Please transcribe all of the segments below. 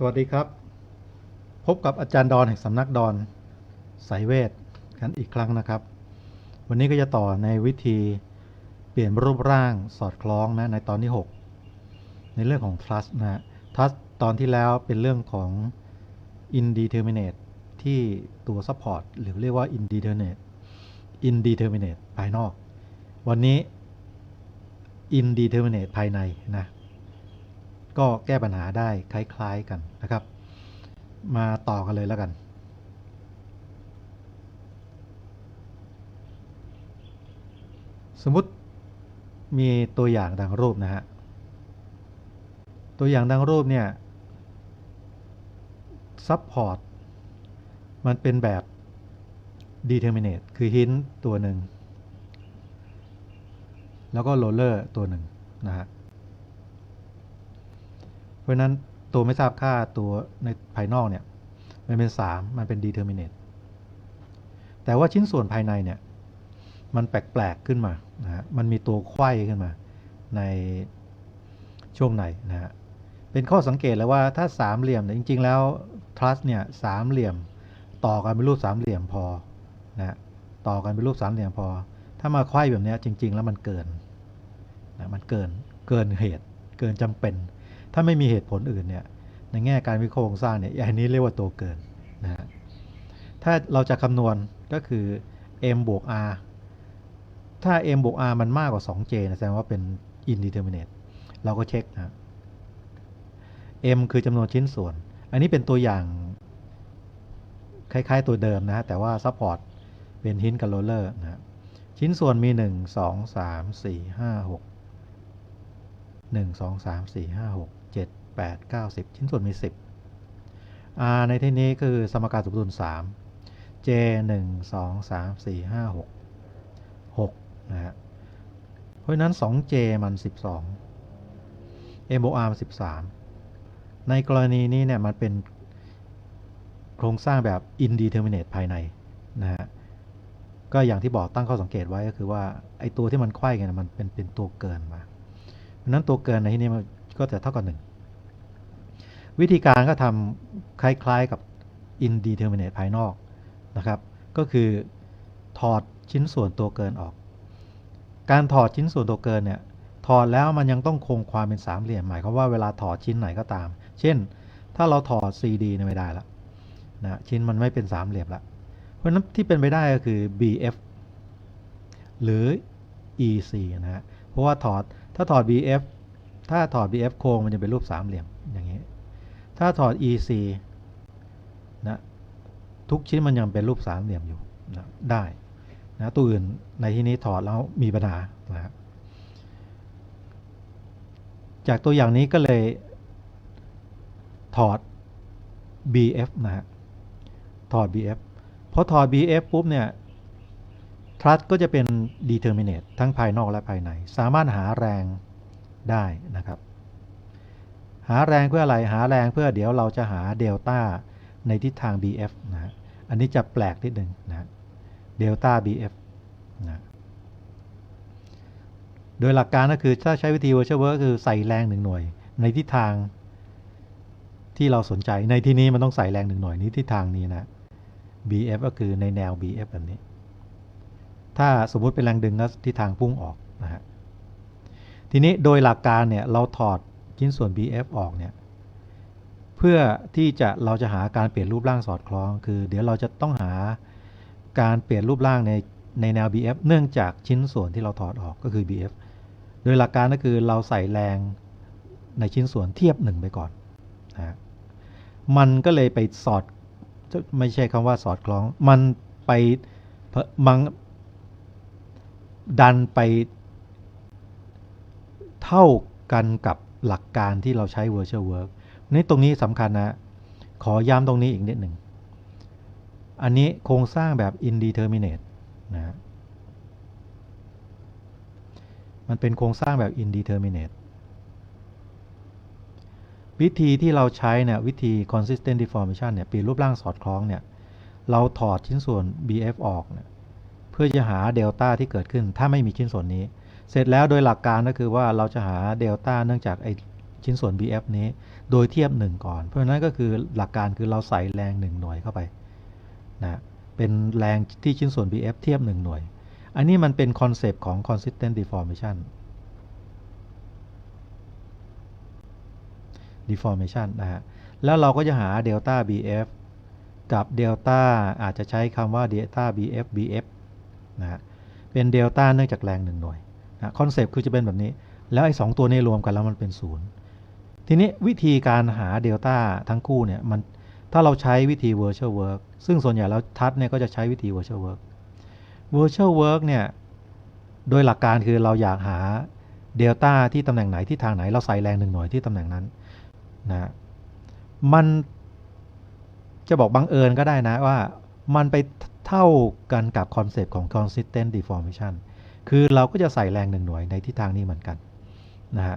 สวัสดีครับ พบกับอาจารย์ดอนแห่งสำนักดอนสายเวทกันอีกครั้งนะครับ วันนี้ก็จะต่อในวิธีเปลี่ยนรูปร่างสอดคล้องนะในตอนที่ 6 ในเรื่องของ trust นะ trust ตอนที่แล้วเป็นเรื่องของ indeterminate ที่ตัว support หรือเรียกว่า indeterminate indeterminate ภายนอก วันนี้ indeterminate ภายในนะ ก็แก้ปัญหาได้คล้าย ๆกันนะครับ มาต่อกันเลยแล้วกัน สมมติมีตัวอย่างดังรูปนะฮะ ตัวอย่างดังรูปเนี่ย support มันเป็นแบบ determinate คือ hint ตัวหนึ่ง แล้วก็ roller ตัวหนึ่งนะฮะ ราะนั้นตัวไม่ทราบค่าตัวในภายนอกเนี่ยมันเป็น 3 มันเป็น determinate แต่ว่าชิ้นส่วนภายในเนี่ยมันแปลกๆขึ้นมานะฮะมันมีตัวไข้ขึ้นมาในช่วงในนะฮะเป็นข้อสังเกตเลยว่าถ้าสามเหลี่ยมเนี่ยจริง ๆ แล้ว trust เนี่ยสามเหลี่ยมต่อกันเป็นรูปสามเหลี่ยมพอนะฮะต่อกันเป็นรูปสามเหลี่ยมพอ ถ้ามาไข้แบบนี้จริง ๆ แล้วมันเกินนะมันเกินเกินเหตุเกินจำเป็น ถ้าไม่มีเหตุผลอื่นเนี่ยในแง่การวิเคราะห์โครงสร้างเนี่ยอันนี้เรียกว่าตัวเกินนะฮะถ้าเราจะคำนวณก็คือ m บวก r ถ้า m บวก r มันมากกว่า 2j นะแสดงว่าเป็น indeterminate เราก็เช็คนะ m คือจำนวนชิ้นส่วน อันนี้เป็นตัวอย่าง คล้ายๆตัวเดิมนะฮะแต่ว่า support เป็น hint กับ roller นะฮะชิ้นส่วนมี 1 2 3 4 5 6 1 2 3 4 5 6 7 8 9 10 ชิ้นส่วนมี 10 r ในที่นี้คือสมการสมดุล3 j 1 2 3 4 5 6 6นะฮะเพราะฉะนั้น 2j มัน 12 m o r มัน 13 ในกรณีนี้เนี่ยมันเป็นโครงสร้างแบบ indeterminate ภายในนะฮะก็อย่างที่บอกตั้งข้อสังเกตไว้ก็คือว่าไอ้ตัวที่มันไขว้กันมันเป็นเป็นตัวเกินมาเพราะฉะนั้นตัวเกินในที่นี้มันก็จะเท่ากับหนึ่ง วิธีการก็ทำคล้ายๆกับ indeterminate ภายนอกนะครับ ก็คือถอดชิ้นส่วนตัวเกินออก การถอดชิ้นส่วนตัวเกินเนี่ยถอดแล้วมันยังต้องคงความเป็นสามเหลี่ยมหมายความว่าเวลาถอดชิ้นไหนก็ตาม เช่น ถ้าเราถอด CD เนี่ยไม่ได้ละนะชิ้นมันไม่เป็นสามเหลี่ยมละเพราะนั้นที่เป็นไปได้ก็คือ BF หรือ EC นะฮะเพราะว่าถอดถ้าถอด BF ถ้าถอด BF โครงมันจะเป็นรูปสามเหลี่ยมอย่างนี้ ถ้าถอด EC นะทุกชิ้นมันยังเป็นรูปสามเหลี่ยมอยู่นะได้นะตัวอื่นในที่นี้ถอดแล้วมีปัญหานะครับจากตัวอย่างนี้ก็เลยถอด BF นะฮะถอด BF พอถอด BF ปุ๊บเนี่ย trust ก็จะเป็น determinate ทั้งภายนอกและภายใน สามารถหาแรงได้นะครับ หาแรงเพื่ออะไรหาแรงเพื่อเดี๋ยวเราจะหาเดลต้าในทิศทาง BF นะฮะอันนี้จะแปลกนิดหนึ่งนะเดลต้า BF นะโดยหลักการก็คือถ้าใช้วิธี virtual work ก็คือใส่แรงหนึ่งหน่วย ในทิศทางที่เราสนใจในที่นี้มันต้องใส่แรงหนึ่งหน่วยนี้ทิศทางนี้นะ BF ก็คือในแนว BF แบบนี้ ถ้าสมมุติเป็นแรงดึงก็ทิศทางพุ่งออกนะฮะทีนี้โดยหลักการเนี่ยเราถอด ชิ้นส่วน BF ออกเนี่ยเพื่อที่จะเราจะหาการเปลี่ยนรูปร่างสอดคล้อง คือเดี๋ยวเราจะต้องหาการเปลี่ยนรูปร่างในในแนว BF เนื่องจากชิ้นส่วนที่เราถอดออกก็คือ BF โดยหลักการก็คือเราใส่แรงในชิ้นส่วนเทียบหนึ่งไปก่อนนะมันก็เลยไปสอดไม่ใช่คำว่าสอดคล้อง มันไปมังดันไปเท่ากันกับ หลักการที่เราใช้ virtual work นี่ตรงนี้สำคัญนะ ขอย้ำตรงนี้อีกนิดหนึ่ง อันนี้โครงสร้างแบบ indeterminate นะมันเป็นโครงสร้างแบบ indeterminate วิธีที่เราใช้เนี่ยวิธี consistent deformation เนี่ยเปลี่ยนรูปร่างสอดคล้องเนี่ยเราถอดชิ้นส่วน BF ออกเนี่ยเพื่อจะหาเดลต้าที่เกิดขึ้นถ้าไม่มีชิ้นส่วนนี้ เสร็จแล้วโดยหลักการก็คือว่าเราจะหาเดลต้าเนื่องจากไอชิ้นส่วน BF นี้โดยเทียบ 1 ก่อน เพราะฉะนั้นก็คือหลักการคือเราใส่แรง 1 หน่วยเข้าไปนะเป็นแรงที่ชิ้นส่วน BF เทียบ 1 หน่วย อันนี้มันเป็นคอนเซปต์ของ consistent deformation deformation นะฮะแล้วเราก็จะหา delta BF กับ delta อาจจะใช้คำว่า delta BF BF นะฮะเป็น delta เนื่องจากแรง 1 หน่วย นะคอนเซปต์คือจะเป็นแบบนี้ แล้วไอ้สตัวนี้รวมกันแล้วมันเป็นศูนย์ทีนี้วิธีการหาเดลต้าทั้งคู่เนี่ยมันถ้าเราใช้วิธี virtual work ซึ่งส่วนใหญ่แล้วทัดเนี่ยก็จะใช้วิธี virtual work virtual work เนี่ยโดยหลักการคือเราอยากหาเดลต้าที่ตำแหน่งไหนที่ทางไหนเราใส่แรงหนึ่งหน่วยที่ตำแหน่งนั้นนะมันจะบอกบังเอิญก็ได้นะว่ามันไปเท่ากันกับคอนเซปต์ของ consistent deformation คือเราก็จะใส่แรงหนึ่งหน่วยในทิศทางนี้เหมือนกันนะฮะ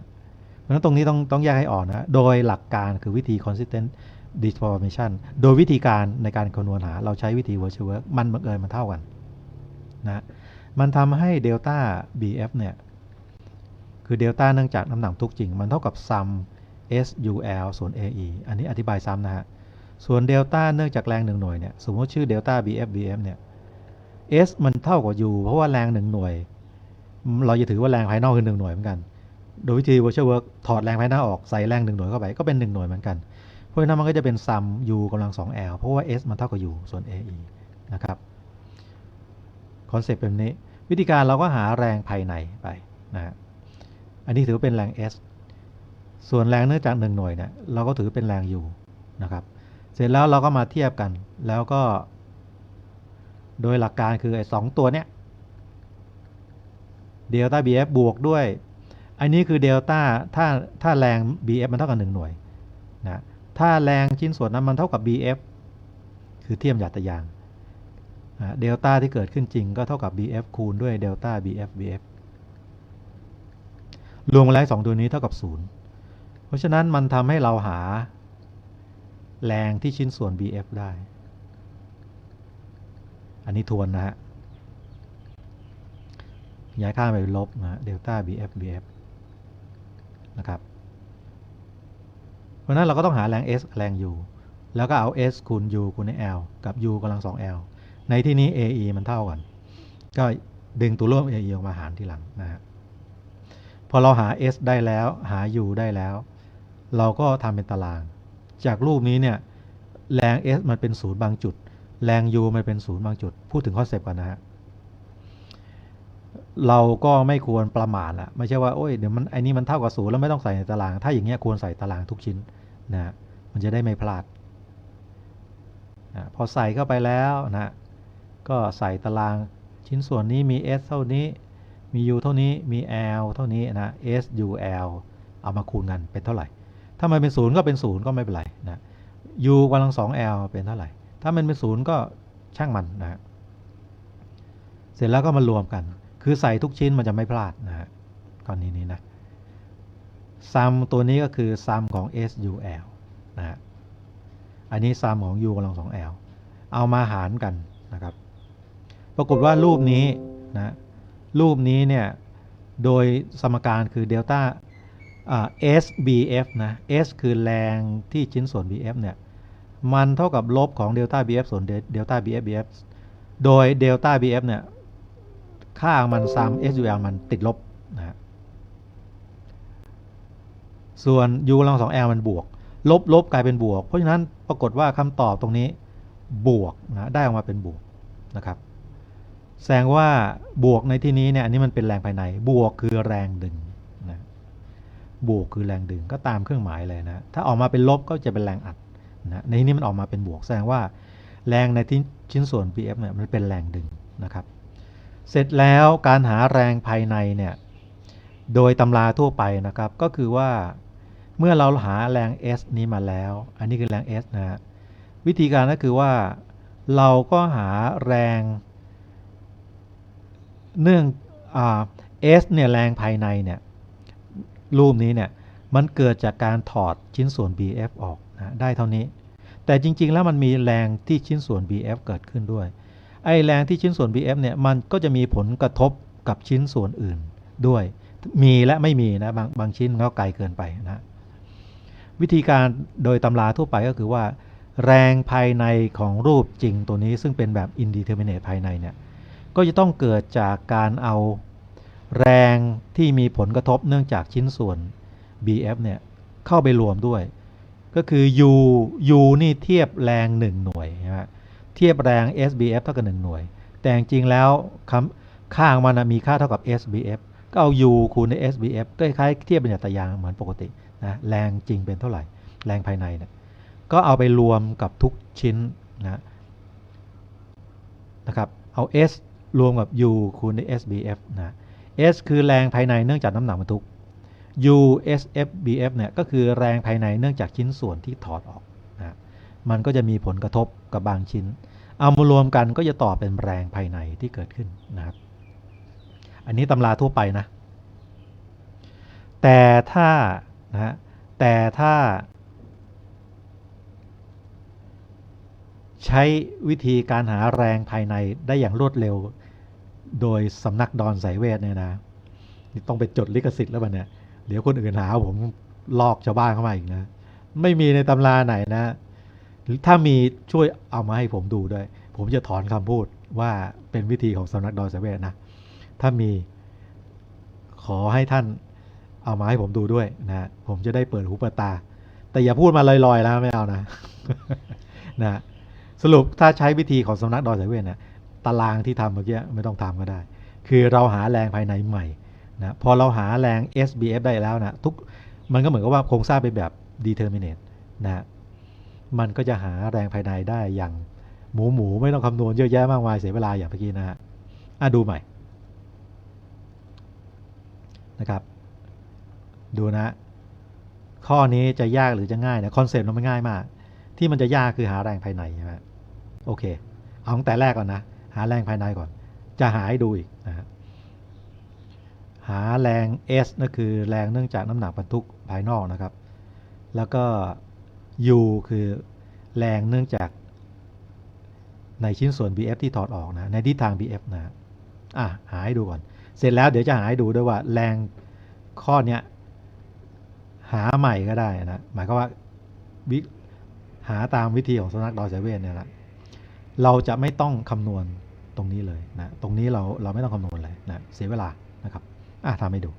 เพราะฉะนั้นตรงนี้ต้องต้องแยกให้ออกนะ โดยหลักการคือวิธี consistent deformation โดยวิธีการในการคำนวณหา เราใช้วิธี virtual work มันบังเอิญมันเท่ากันนะมันทำให้เดลต้า BF เนี่ย คือเดลต้าเนื่องจากน้ำหนักทุกจริง มันเท่ากับ sum SUL ส่วน AE อันนี้อธิบายซ้ำนะฮะ ส่วนเดลต้าเนื่องจากแรงหนึ่งหน่วยเนี่ย สมมติชื่อเดลต้า BF BF เนี่ย S มันเท่ากับ U เพราะว่าแรงหนึ่งหน่วย เราจะถือว่าแรงภายนอกคือหนึ่งหน่วยเหมือนกัน โดยวิธี virtual work ถอดแรงภายนอกออกใส่แรงหนึ่งหน่วยเข้าไปก็เป็นหนึ่งหน่วยเหมือนกัน เพราะฉะนั้นมันก็จะเป็น sum U กำลัง 2L เพราะว่า S มันเท่ากับ U ส่วน AE นะครับคอนเซปต์เป็นนี้ วิธีการเราก็หาแรงภายในไปนะฮะอันนี้ถือเป็นแรง S ส่วนแรงเนื่องจากหนึ่งหน่วยเนี่ยเราก็ถือเป็นแรง U นะครับเสร็จแล้วเราก็มาเทียบกันแล้วก็ โดยหลักการคือไอ้สองตัวเนี้ย เดลต้า BF บวกด้วย อันนี้คือเดลต้าถ้าถ้าแรง BF มันเท่ากับ 1 หน่วยนะถ้าแรงชิ้นส่วนนั้นมันเท่ากับ BF คือเทียมหยาดตะยางเดลต้าที่เกิดขึ้นจริงก็เท่ากับ BF คูณด้วยเดลต้า BF BF รวมแล้วสองตัวนี้เท่ากับ 0 เพราะฉะนั้นมันทำให้เราหาแรงที่ชิ้นส่วน BF ได้ อันนี้ทวนนะฮะ ย้ายค่าไปลบนะเดลต้า BF BF นะครับ เพราะนั้นเราก็ต้องหาแรง S แรง U แล้วก็เอา S คูณ U คูณ L กับ U กำลัง 2L ในที่นี้ AE มันเท่ากัน ก็ดึงตัวร่วม AE ออกมาหารทีหลังนะฮะพอเราหา S ได้แล้วหา U ได้แล้ว เราก็ทำเป็นตาราง จากรูปนี้เนี่ยแรง S มันเป็นศูนย์บางจุด แรง U มันเป็นศูนย์บางจุด พูดถึงคอนเซปต์ก่อนนะฮะ เราก็ไม่ควรประมาทละไม่ใช่ว่าโอ้ยเดี๋ยวมันไอ้นี่มันเท่ากับศูนย์แล้วไม่ต้องใส่ในตาราง ถ้าอย่างเงี้ยควรใส่ตารางทุกชิ้นนะมันจะได้ไม่พลาดนะพอใส่เข้าไปแล้วนะก็ใส่ตารางชิ้นส่วนนี้มี S เท่านี้มี U เท่านี้มี L เท่านี้นะ S U L เอามาคูณกันเป็นเท่าไหร่ ถ้ามันเป็นศูนย์ก็เป็นศูนย์ก็ไม่เป็นไรนะ U กำลัง 2L เป็นเท่าไหร่ ถ้ามันเป็นศูนย์ก็ช่างมันนะเสร็จแล้วก็มารวมกัน คือใส่ทุกชิ้นมันจะไม่พลาดนะฮะกรณีนี้นะซัมตัวนี้ก็คือซัมของ SUL นะฮะอันนี้ซัมของ U กำลัง 2L เอามาหารกันนะครับ ปรากฏว่ารูปนี้นะรูปนี้เนี่ยโดยสมการคือเดลต้า SBF นะ S คือแรงที่ชิ้นส่วน BF เนี่ยมันเท่ากับลบของเดลต้า BF ส่วนเดลต้า BF BF โดยเดลต้า BF เนี่ย ค่ามันซ้ำ SUL มันติดลบนะฮะส่วน U กำลัง 2L มันบวก ลบลบกลายเป็นบวก เพราะฉะนั้นปรากฏว่าคำตอบตรงนี้บวกนะได้ออกมาเป็นบวกนะครับ แสดงว่าบวกในที่นี้เนี่ยอันนี้มันเป็นแรงภายใน บวกคือแรงดึงนะบวกคือแรงดึงก็ตามเครื่องหมายเลยนะถ้าออกมาเป็นลบก็จะเป็นแรงอัดนะในที่นี้มันออกมาเป็นบวก แสดงว่าแรงในที่ชิ้นส่วน BF เนี่ยมันเป็นแรงดึงนะครับ เสร็จแล้วการหาแรงภายในเนี่ยโดยตำราทั่วไปนะครับ ก็คือว่าเมื่อเราหาแรง S นี้มาแล้ว อันนี้คือแรง S นะฮะวิธีการก็คือว่าเราก็หาแรง เนื่องอ่า S เนี่ยแรงภายในเนี่ยรูปนี้เนี่ยมันเกิดจากการถอดชิ้นส่วน BF ออกนะได้เท่านี้ แต่จริงๆแล้วมันมีแรงที่ชิ้นส่วน BF เกิดขึ้นด้วย ไอแรงที่ชิ้นส่วน BF เนี่ยมันก็จะมีผลกระทบกับชิ้นส่วนอื่นด้วย มีและไม่มีนะบางบางชิ้นก็ไกลเกินไปนะวิธีการโดยตำราทั่วไปก็คือว่า แรงภายในของรูปจริงตัวนี้ซึ่งเป็นแบบ indeterminate ภายในเนี่ยก็จะต้องเกิดจากการเอาแรงที่มีผลกระทบเนื่องจากชิ้นส่วน BF เนี่ยเข้าไปรวมด้วย ก็คือ U U นี่เทียบแรง 1 หน่วยนะฮะ เทียบแรง SBF เท่ากับ 1 หน่วย แต่จริงแล้วค่าของมันมีค่าเท่ากับ SBF ก็เอา U คูณใน SBF ก็คล้ายเทียบเป็นอัตรายางเหมือนปกตินะแรงจริงเป็นเท่าไหร่ แรงภายในเนี่ยก็เอาไปรวมกับทุกชิ้นนะนะครับเอา S รวมกับ U คูณใน SBF นะ S คือแรงภายในเนื่องจากน้ำหนักบรรทุก U S F B F เนี่ยก็คือแรงภายในเนื่องจากชิ้นส่วนที่ถอดออกนะมันก็จะมีผลกระทบ กับบางชิ้น เอามารวมกันก็จะต่อเป็นแรงภายในที่เกิดขึ้นนะครับ อันนี้ตำราทั่วไปนะ แต่ถ้านะแต่ถ้า ใช้วิธีการหาแรงภายในได้อย่างรวดเร็ว โดยสำนักดอนสายเวทเนี่ยนะนี่ต้องไปจดลิขสิทธิ์แล้วมันเนี่ยเดี๋ยวคนอื่นหาผมลอกชาวบ้านเข้ามาอีกนะ ไม่มีในตำราไหนนะ ถ้ามีช่วยเอามาให้ผมดูด้วย ผมจะถอนคำพูดว่าเป็นวิธีของสำนักดอนสเวทนะ ถ้ามีขอให้ท่านเอามาให้ผมดูด้วยนะผมจะได้เปิดหูเปิดตา แต่อย่าพูดมาลอยๆแล้วไม่เอานะนะสรุปถ้าใช้วิธีของสำนักดอยสายเวทเนี่ยตารางที่ทำเมื่อกี้ไม่ต้องทำก็ได้ คือเราหาแรงภายในใหม่นะพอเราหาแรง SBF ได้แล้วนะทุกมันก็เหมือนกับว่าโครงสร้างเป็นแบบ determinate นะ มันก็จะหาแรงภายในได้อย่างหมูหมูไม่ต้องคำนวณเยอะแยะมากมายเสียเวลาอย่างเมื่อกี้นะฮะอะดูใหม่นะครับ ดูนะ ข้อนี้จะยากหรือจะง่ายเนี่ยคอนเซ็ปต์มันไม่ง่ายมาก ที่มันจะยากคือหาแรงภายในใช่ไหมโอเค เอาตั้งแต่แรกก่อนนะ หาแรงภายในก่อน จะหาให้ดูอีกนะฮะหาแรง S นั่นคือแรงเนื่องจากน้ำหนักบรรทุกภายนอกนะครับ แล้วก็ U คือแรงเนื่องจากในชิ้นส่วน BF ที่ถอดออกนะ ในทิศทาง BF นะ อะ หาให้ดูก่อน เสร็จแล้วเดี๋ยวจะหาให้ดูด้วยว่าแรงข้อเนี้ยหาใหม่ก็ได้นะ หมายความว่าวิหาตามวิธีของสนักดอยสายเวทเนี่ยนะเราจะไม่ต้องคำนวณตรงนี้เลยนะ ตรงนี้เราเราไม่ต้องคำนวณเลยนะ เสียเวลานะครับ อะทำให้ดู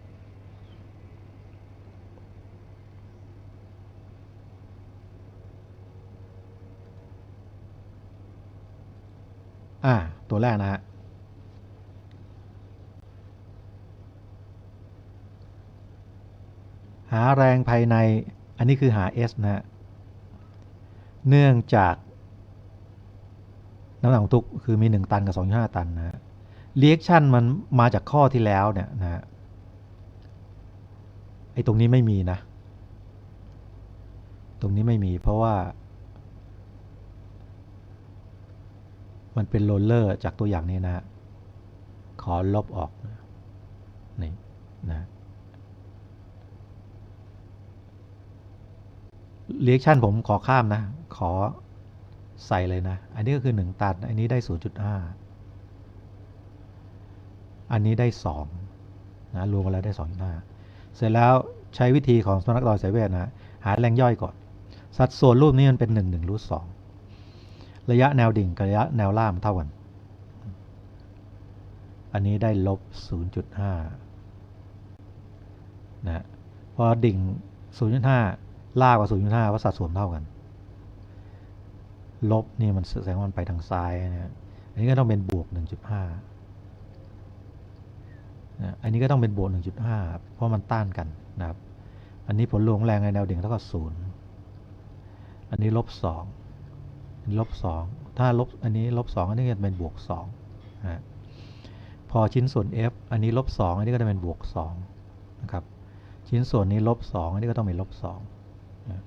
อ่า ตัวแรกนะฮะ หาแรงภายใน อันนี้คือหา S นะฮะ เนื่องจากน้ำหนักบรรทุกคือมี 1 ตันกับ 2.5 ตันนะฮะเรียกชันมันมาจากข้อที่แล้วเนี่ยนะฮะ ไอ้ตรงนี้ไม่มีนะ ตรงนี้ไม่มีเพราะว่า มันเป็นโรลเลอร์จากตัวอย่างนี้นะ ขอลบออกนี่นะเรียกชันผมขอข้ามนะ ขอใส่เลยนะ อันนี้ก็คือ 1 ตันอันนี้ได้ 0.5 อันนี้ได้ 2 นะ รวมกันแล้วได้ 2.5 เสร็จแล้วใช้วิธีของสมนักดอยสายเวทนะ หาแรงย่อยก่อน สัดส่วนรูปนี้มันเป็น 1 1รูท2 ระยะแนวดิ่งกับระยะแนวล่ามเท่ากัน อันนี้ได้ลบ 0.5 นะพอดิ่ง 0.5 ล่ากว่า0.5 ว่าสัดส่วนเท่ากัน ลบนี่มันแสดงว่ามันไปทางซ้ายนะอันนี้ก็ต้องเป็นบวก 1.5นะอันนี้ก็ต้องเป็นบวก 1.5 เพราะมันต้านกันนะครับ อันนี้ผลรวมแรงในแนวดิ่งเท่ากับ 0 อันนี้ลบ 2 อันนี้ลบ2ถ้าลบอันนี้ลบ2อันนี้จะเป็นบวก2นะพอชิ้นส่วน F อันนี้ลบ2อันนี้ก็จะเป็นบวก2นะครับชิ้นส่วนนี้ลบ2อันนี้ก็ต้องเป็นลบ2นะ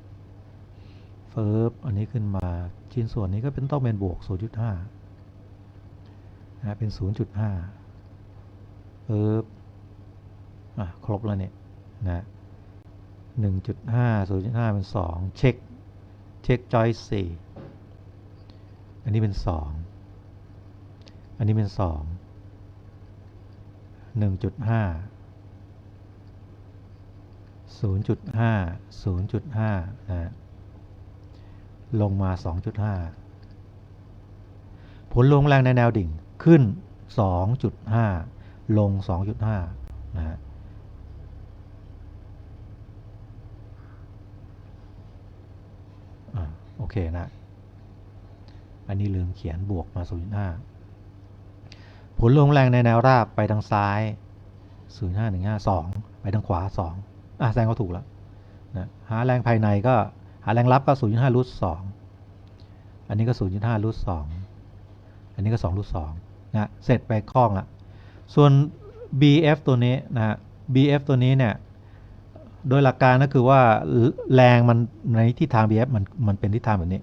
เฟิร์บอันนี้ขึ้นมาชิ้นส่วนนี้ก็เป็นต้องเป็นบวก0.5นะเป็น0.5ปึ๊บอะครบแล้วเนี่ยนะหนึ่งจุดห้าศูนย์จุดห้าเป็นสองเช็คเช็คจอยสี่ อันนี้เป็นสอง อันนี้เป็นสอง หนึ่งจุดห้า0.5 0.5นะฮะลงมา2.5ผลลงแรงในแนวดิ่งขึ้น2.5ลง2.5นะฮะอ่าโอเคนะ อันนี้ลืมเขียนบวกมา 0.5 ผลลงแรงในแนวราบไปทางซ้าย 05152 ไปทางขวา 2 อะแสดงก็ถูกแล้วนะหาแรงภายในก็หาแรงรับก็ 0.5รูท2อันนี้ก็ 0.5รูท2อันนี้ก็2รูท2นะเสร็จไปคล้องละส่วน BF ตัวนี้นะ BF ตัวนี้เนี่ยโดยหลักการก็คือว่าแรงมันในทิศทาง BF มันมันเป็นทิศทางแบบนี้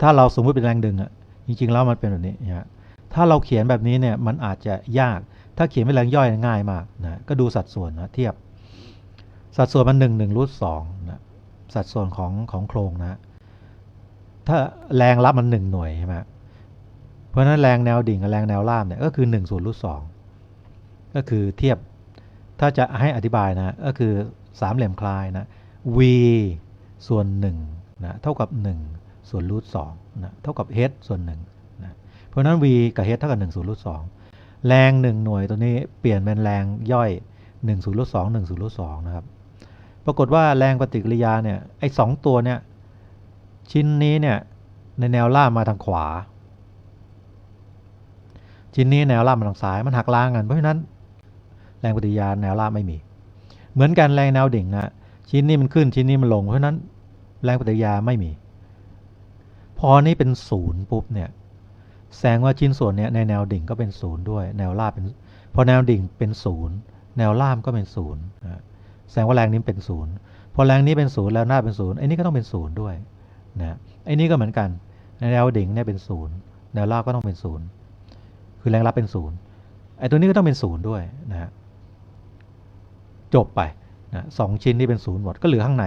ถ้าเราสมมติเป็นแรงดึงอะ จริงๆแล้วมันเป็นแบบนี้นะฮะถ้าเราเขียนแบบนี้เนี่ยมันอาจจะยาก ถ้าเขียนเป็นแรงย่อยง่ายมากนะก็ดูสัดส่วนนะเทียบ สัดส่วนมันหนึ่งหนึ่งรูทสองนะสัดส่วนของของโครงนะถ้าแรงรับมันหนึ่งหน่วยใช่ไหมเพราะฉะนั้นแรงแนวดิ่งกับแรงแนวล่ามเนี่ยก็คือ1ส่วนรูทสองก็คือเทียบถ้าจะให้อธิบายนะก็คือสามเหลี่ยมคลายนะ v ส่วน1นะเท่ากับ 1 ส่วนรูทสองนะเท่ากับ h ส่วน1นะเพราะนั้น v กับ h เท่ากับ1ส่วนรูทสองแรง 1 หน่วยตัวนี้เปลี่ยนเป็นแรงย่อย1ส่วนรูทสอง1ส่วนรูทสองนะครับ ปรากฏว่าแรงปฏิกิริยาเนี่ยไอ้สองตัวเนี่ยชิ้นนี้เนี่ยในแนวล่ามาทางขวา ชิ้นนี้แนวล่ามาทางซ้ายมันหักล้างกันเพราะฉะนั้น แรงปฏิกิริยาแนวล่าไม่มี เหมือนกันแรงแนวดิ่งนะชิ้นนี้มันขึ้นชิ้นนี้มันลงเพราะฉะนั้นแรงปฏิกิริยาไม่มี พอนี้เป็นศูนย์ปุ๊บเนี่ยแสดงว่าชิ้นส่วนเนี้ยในแนวดิ่งก็เป็นศูนย์ด้วย แนวราบเป็นพอแนวดิ่งเป็นศูนย์แนวล่ามก็เป็นศูนย์แสดงว่าแรงนี้เป็นศูนย์พอแรงนี้เป็นศูนย์แล้วหน้าเป็นศูนย์ไอ้นี่ก็ต้องเป็นศูนย์ด้วยนะไอ้นี่ก็เหมือนกันในแนวดิ่งเนี่ยเป็นศูนย์แนวราบก็ต้องเป็นศูนย์คือแรงรับเป็นศูนย์ไอ้ตัวนี้ก็ต้องเป็นศูนย์ด้วยนะจบไปนะสองชิ้นนี้เป็นศูนย์หมดก็เหลือข้างใน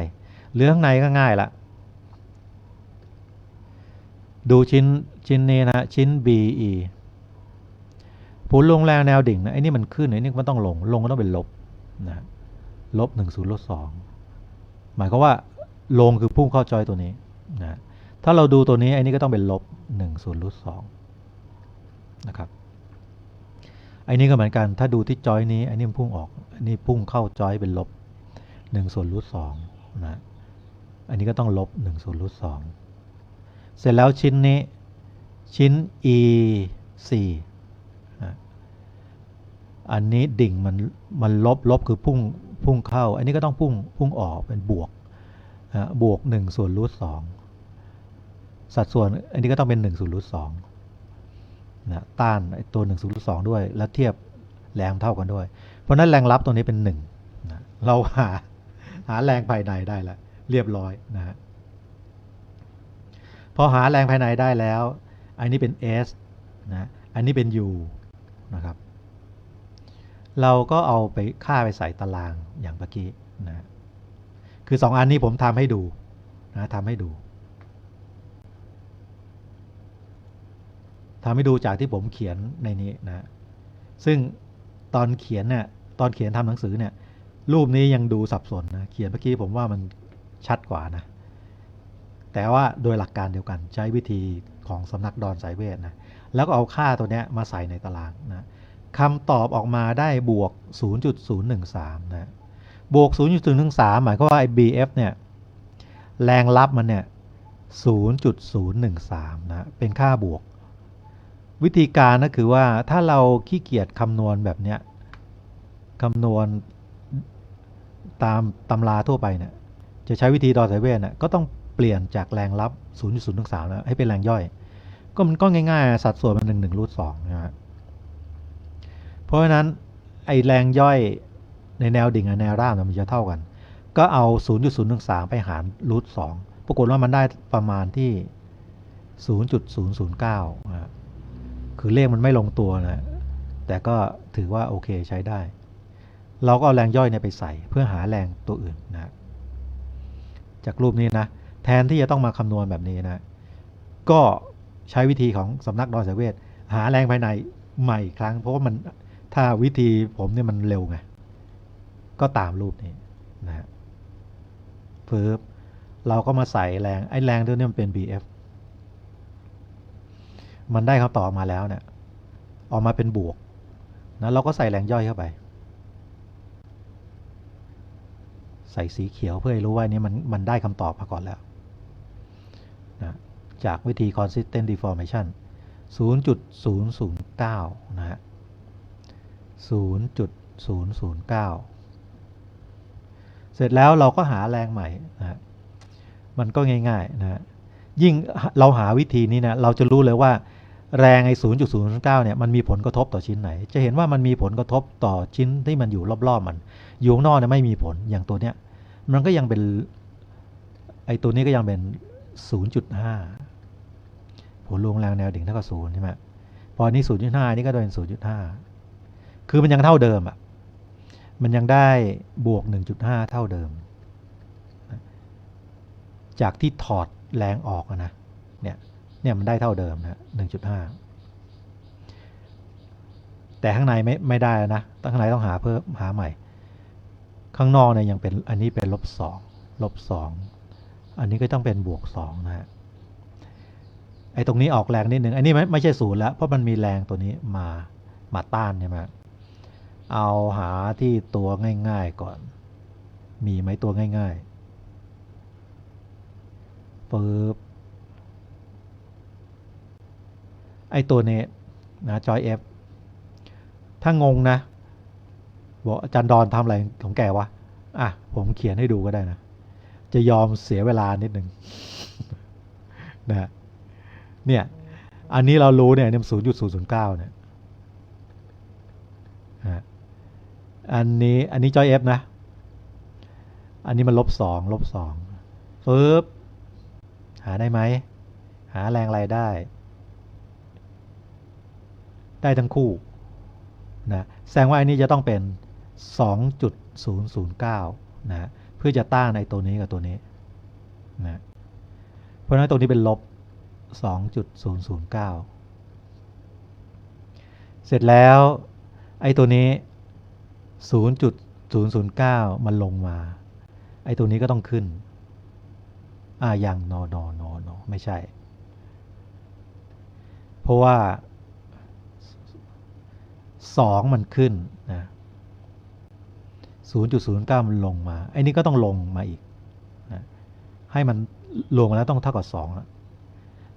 เหลือข้างในก็ง่ายละ ดูชิ้นชิ้นนี้นะชิ้น BE ผลลงแรงแนวดิ่งนะไอ้นี่มันขึ้นไอ้นี่มันต้องลง ลงก็ต้องเป็นลบนะลบหนึ่งศูนย์ลบสองหมายความว่าลงคือพุ่งเข้าจอยตัวนี้นะถ้าเราดูตัวนี้ไอ้นี่ก็ต้องเป็นลบหนึ่งศูนย์ลบสองนะครับไอ้นี่ก็เหมือนกันถ้าดูที่จอยนี้ไอ้นี่มันพุ่งออกอันนี้พุ่งเข้าจอยเป็นลบหนึ่งส่วนรูทสองนะอันนี้ก็ต้องลบหนึ่งส่วนรูทสอง เสร็จแล้วชิ้นนี้ชิ้น e 4นะอันนี้ดิ่งมันมันลบลบคือพุ่งพุ่งเข้า อันนี้ก็ต้องพุ่งพุ่งออกเป็นบวกนะบวก 1 ส่วนรูทสองสัดส่วนอันนี้ก็ต้องเป็น1ส่วนรูทสองนะต้านตัว1ส่วนรูทสองด้วย แล้วเทียบแรงเท่ากันด้วย เพราะนั้นแรงรับตัวนี้เป็น1นะเราหาหาแรงภายในได้แล้วเรียบร้อยนะฮะ พอหาแรงภายในได้แล้ว อันนี้เป็น S นะอันนี้เป็น U นะครับ เราก็เอาไปค่าไปใส่ตารางอย่างเมื่อกี้นะคือสองอันนี้ผมทำให้ดูนะทำให้ดูทำให้ดูจากที่ผมเขียนในนี้นะซึ่งตอนเขียนเนี่ยตอนเขียนทำหนังสือเนี่ยรูปนี้ยังดูสับสนนะเขียนเมื่อกี้ผมว่ามันชัดกว่านะ แต่ว่าโดยหลักการเดียวกันใช้วิธีของสำนักดอนสายเวทนะแล้วก็เอาค่าตัวนี้มาใส่ในตารางนะคำตอบออกมาได้บวก 0.013นะบวก 0.013 หมายความว่าไอ้ BF เนี่ยแรงรับมันเนี่ย 0.013นะเป็นค่าบวก วิธีการก็คือว่าถ้าเราขี้เกียจคำนวณแบบเนี้ยคำนวณตามตำราทั่วไปเนี่ยจะใช้วิธีดอสายเวทเนี่ยก็ต้อง เปลี่ยนจากแรงรับ 0.013แล้วให้เป็นแรงย่อย ก็มันก็ง่ายๆ สัดส่วนมันหนึ่งหนึ่งรูทสองนะฮะเพราะฉะนั้นไอแรงย่อยในแนวดิ่งกับแนวราบมันจะเท่ากัน ก็เอา 0.013ไปหารรูทสองปรากฏว่ามันได้ประมาณที่ 0.009นะคือเลขมันไม่ลงตัวนะแต่ก็ถือว่าโอเคใช้ได้ เราก็เอาแรงย่อยเนี่ยไปใส่เพื่อหาแรงตัวอื่นนะจากรูปนี้นะ แทนที่จะต้องมาคำนวณแบบนี้นะ ก็ใช้วิธีของสำนักดอยสายเวทหาแรงภายในใหม่อีกครั้ง เพราะว่ามันถ้าวิธีผมเนี่ยมันเร็วไง ก็ตามรูปนี้นะฮะเฟิบเราก็มาใส่แรงไอ้แรงตัวนี้มันเป็น BF มันได้คำตอบมาแล้วเนี่ยออกมาเป็นบวกนะเราก็ใส่แรงย่อยเข้าไป ใส่สีเขียวเพื่อให้รู้ว่านี่มันมันได้คำตอบมาก่อนแล้ว จากวิธี consistent deformation 0.009 นะฮะ 0.009 เสร็จแล้วเราก็หาแรงใหม่นะฮะมันก็ง่าย ๆนะฮะยิ่งเราหาวิธีนี้นะเราจะรู้เลยว่าแรงไอ้0.009 เนี่ยมันมีผลกระทบต่อชิ้นไหน จะเห็นว่ามันมีผลกระทบต่อชิ้นที่มันอยู่รอบๆมัน อยู่ข้างนอกเนี่ยไม่มีผลอย่างตัวเนี้ย มันก็ยังเป็นไอ้ตัวนี้ก็ยังเป็น 0.5 ผลรวมแรงแนวดิ่งเท่ากับ0ใช่ไหมพออันนี้0.5นี่ก็เป็น0.5คือมันยังเท่าเดิมอะมันยังได้บวก 1.5 เท่าเดิม จากที่ถอดแรงออกนะเนี่ยเนี่ยมันได้เท่าเดิมนะ1.5 แต่ข้างในไม่ไม่ได้นะต้องข้างในต้องหาเพิ่มหาใหม่ ข้างนอกเนี่ยยังเป็นอันนี้เป็นลบสองลบสองอันนี้ก็ต้องเป็นบวกสองนะฮะ ไอ้ตรงนี้ออกแรงนิดหนึ่งอันนี้ไม่ไม่ใช่ศูนย์แล้วเพราะมันมีแรงตัวนี้มามาต้านใช่ไหมเอาหาที่ตัวง่ายๆก่อน มีไหมตัวง่ายๆปึ๊บไอ้ตัวนี้นะจอยเอฟถ้างงนะบอกอาจารย์ดอนทำอะไรของแกวะอะผมเขียนให้ดูก็ได้นะ จะยอมเสียเวลานิดหนึ่งนะ เนี่ย อันนี้เรารู้เนี่ยนี่ยศูนย์จุดศูนย์ศูนย์เก้าเนี่ยอันนี้อันนี้จอยเอฟนะ อันนี้มันลบสองลบสองปึ๊บหาได้ไหม หาแรงอะไรได้ ได้ทั้งคู่นะแสดงว่าอันนี้จะต้องเป็น 2.009 นะเพื่อจะต้านในตัวนี้กับตัวนี้นะเพราะฉะนั้นตรงนี้เป็นลบ 2.009 เสร็จแล้วไอ้ตัวนี้ 0.009 มันลงมา ไอ้ตัวนี้ก็ต้องขึ้น อ่ายังนอนอนอนอไม่ใช่ เพราะว่าสองมันขึ้นนะศูนย์จุดศูนย์เก้ามันลงมา ไอ้นี่ก็ต้องลงมาอีกนะให้มันรวมมาแล้วต้องเท่ากับสองแล้ว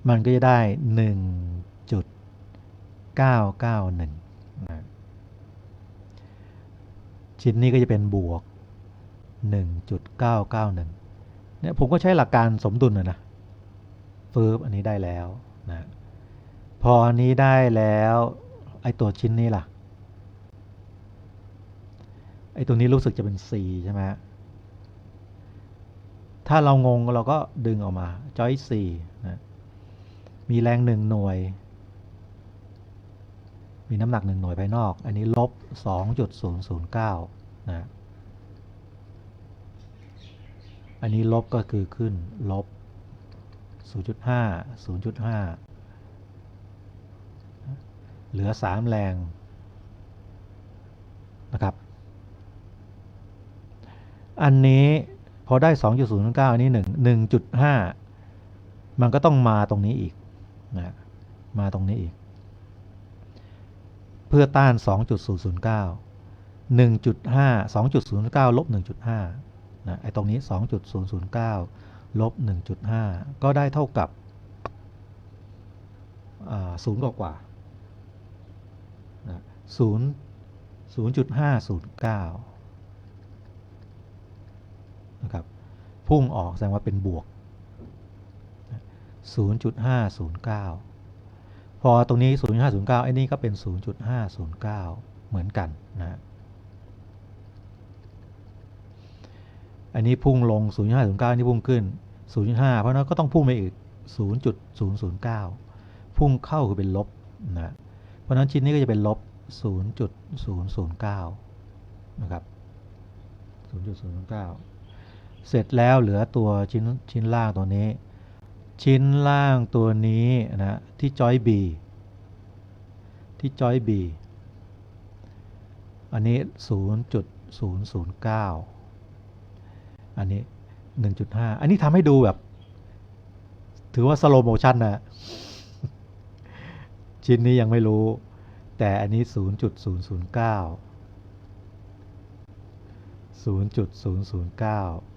มันก็จะได้หนึ่งจุดเก้าเก้าหนึ่งนะชิ้นนี้ก็จะเป็นบวกหนึ่งจุดเก้าเก้าหนึ่งเนี่ยผมก็ใช้หลักการสมดุลนะนะฟืบอันนี้ได้แล้วนะพออันนี้ได้แล้วไอตัวชิ้นนี้ล่ะไอตัวนี้รู้สึกจะเป็น C ใช่ไหมถ้าเรางงเราก็ดึงออกมาจอย C นะ มีแรงหนึ่งหน่วย มีน้ำหนักหนึ่งหน่วยภายนอก อันนี้ลบ 2.009 นะ อันนี้ลบก็คือขึ้นลบ 0.5 0.5 เหลือ 3 แรง นะครับ อันนี้พอได้ 2.09 อันนี้ 1 1.5 มันก็ต้องมาตรงนี้อีก นะมาตรงนี้อีก เพื่อต้าน 2.009 1.5 2.09ลบ1.5นะไอ้ตรงนี้ 2.009ลบ1.5 ก็ได้เท่ากับศูนย์กว่าศูนย์ศูนย์จุดห้าศูนย์เก้านะครับ พุ่งออกแสดงว่าเป็นบวก 0.509 พอตรงนี้ 0.509ไอ้นี่ก็เป็น 0.509 เหมือนกันนะอันนี้พุ่งลง 0.509นี่พุ่งขึ้น 0.5 เพราะนั้นก็ต้องพุ่งไปอีก 0.009 พุ่งเข้าคือเป็นลบนะเพราะนั้นชิ้นนี้ก็จะเป็นลบ 0.009 นะครับ 0.009 เสร็จแล้วเหลือตัวชิ้นชิ้นล่างตัวนี้ ชิ้นล่างตัวนี้นะที่จอย B ที่จอย B อันนี้ 0.009 อันนี้ 1.5 อันนี้ทำให้ดูแบบ ถือว่าสโลโมชันนะชิ้นนี้ยังไม่รู้ แต่อันนี้ 0.009 0.009นะฮะ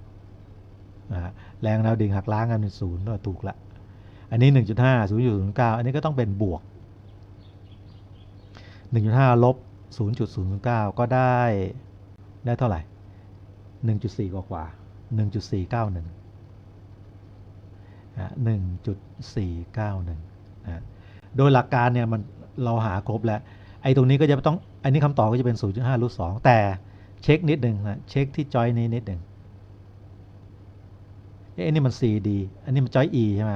แรงแนวดิ่งหักล้างกันเป็นศูนย์ก็ถูกละ อันนี้ 1.5 0.09 อันนี้ก็ต้องเป็นบวก 1.5 ลบ 0.009ก็ได้ได้เท่าไหร่ 1.4 กว่ากว่า 1.491นะ1.491นะโดยหลักการเนี่ยมันเราหาครบแล้ว ไอ้ตรงนี้ก็จะต้อง อันนี้คำตอบก็จะเป็น 0.5รูท2แต่เช็คนิดหนึ่งนะ เช็คที่จอยนี้นิดหนึ่ง เอ๊ะอันนี้มัน CD อันนี้มันจอย E ใช่ไหม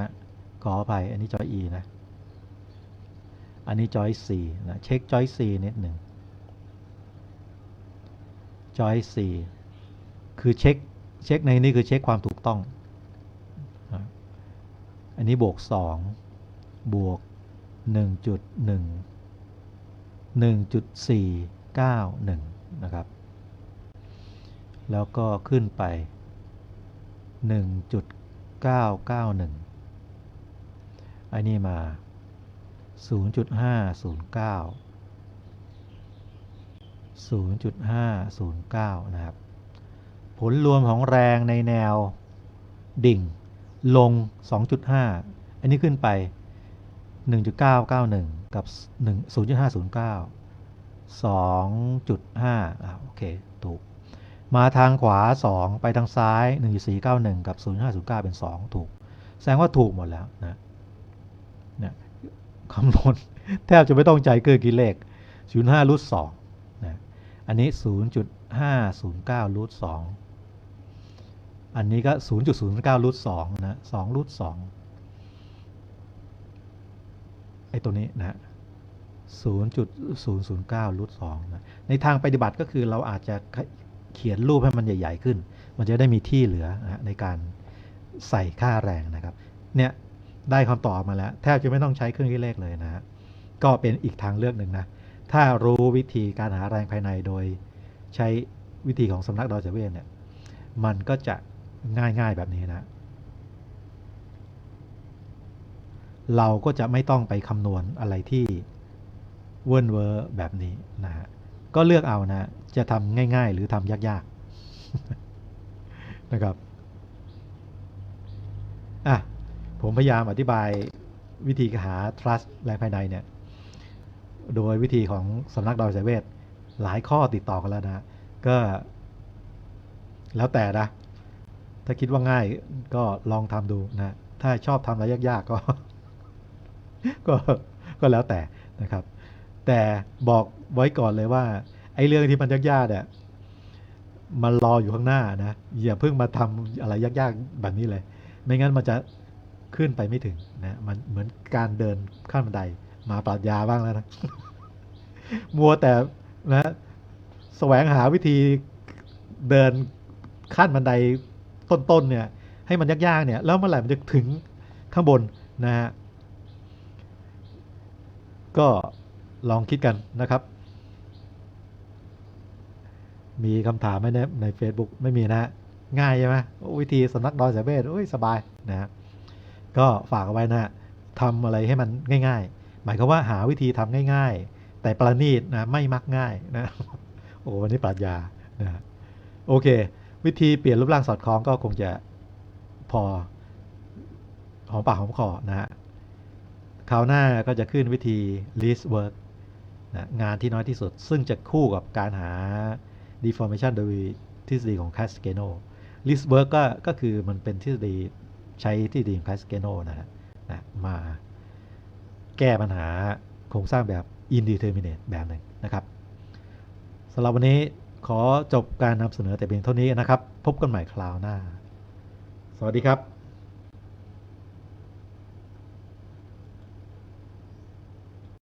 ขออภัยอันนี้จอย E นะ อันนี้จอย C นะเช็คจอย C นิดหนึ่งจอย C คือเช็คเช็คในนี้คือเช็คความถูกต้อง อันนี้บวก 2 บวก 1.1 1.491 นะครับ แล้วก็ขึ้นไป 1.991 อันนี้มา 0.509 0.509 นะครับ ผลรวมของแรงในแนวดิ่งลง 2.5 อันนี้ขึ้นไป 1.991 กับ 1 0.509 2.5อ่าโอเค ถูก มาทางขวา 2 ไปทางซ้าย 1.491 กับ 0.509 เป็น 2 ถูก แสดงว่าถูกหมดแล้วนะนี่ยคำนวณแทบจะไม่ต้องใจเกินกิเลข 0.5รูท2นะอันนี้ 0.509รูท2อันนี้ก็ 0.09รูท2นะ2รูท2ไอ้ตัวนี้นะ0.009รูท2นะในทางปฏิบัติก็คือเราอาจจะ เขียนรูปให้มันใหญ่ ๆ ขึ้น มันจะได้มีที่เหลือนะในการใส่ค่าแรงนะครับ เนี่ยได้คำตอบมาแล้ว แทบจะไม่ต้องใช้เครื่องคิดเลขเลยนะก็เป็นอีกทางเลือกหนึ่งนะ ถ้ารู้วิธีการหาแรงภายในโดยใช้วิธีของสำนักดอยเสเวศเนี่ย มันก็จะง่ายๆแบบนี้นะ เราก็จะไม่ต้องไปคำนวณอะไรที่เวิร์นเวอร์แบบนี้นะฮะ ก็เลือกเอานะ จะทำง่าย ๆ หรือทำยากๆนะครับอะผมพยายามอธิบายวิธีหา trust แรงภายในเนี่ย โดยวิธีของสำนักดอยสายเวทหลายข้อติดต่อกันแล้วนะ ก็แล้วแต่นะ ถ้าคิดว่าง่ายก็ลองทำดูนะ ถ้าชอบทำอะไรยากๆก็ ก็ก็แล้วแต่นะครับ แต่บอก ไว้ก่อนเลยว่า ไอ้เรื่องที่มันยากๆเนี่ยมันรออยู่ข้างหน้านะอย่าเพิ่งมาทำอะไรยากๆแบบนี้เลย ไม่งั้นมันจะขึ้นไปไม่ถึงนะมันเหมือนการเดินขั้นบันไดมาปรัชญาบ้างแล้วนะมัวแต่นะแสวงหาวิธีเดินขั้นบันไดต้นๆเนี่ย ให้มันยากๆเนี่ย แล้วเมื่อไหร่มันจะถึงข้างบนนะฮะก็ลองคิดกันนะครับ มีคำถามไหมในใน Facebook ไม่มีนะฮะง่ายใช่ไหมวิธีสำนักดอยสายเบศโอ้ยสบายนะฮะก็ฝากเอาไว้นะทำอะไรให้มันง่าย ๆ หมายความว่าหาวิธีทำง่าย ๆ แต่ประณีตนะไม่มักง่ายนะโอ้วันนี้ปรัชญานะฮะโอเค วิธีเปลี่ยนรูปร่างสอดคล้องก็คงจะพอหอมปากหอมคอนะฮะคราวหน้าก็จะขึ้นวิธี least work นะงานที่น้อยที่สุด ซึ่งจะคู่กับการหา deformation โดยทฤษฎีของ Cascano least work ก็ก็คือมันเป็นทฤษฎีใช้ทฤษฎีของ Cascano นะฮะนะมาแก้ปัญหาโครงสร้างแบบ indeterminate แบบหนึ่งนะครับสำหรับวันนี้ขอจบการนำเสนอแต่เพียงเท่านี้นะครับ พบกันใหม่คราวหน้า สวัสดีครับ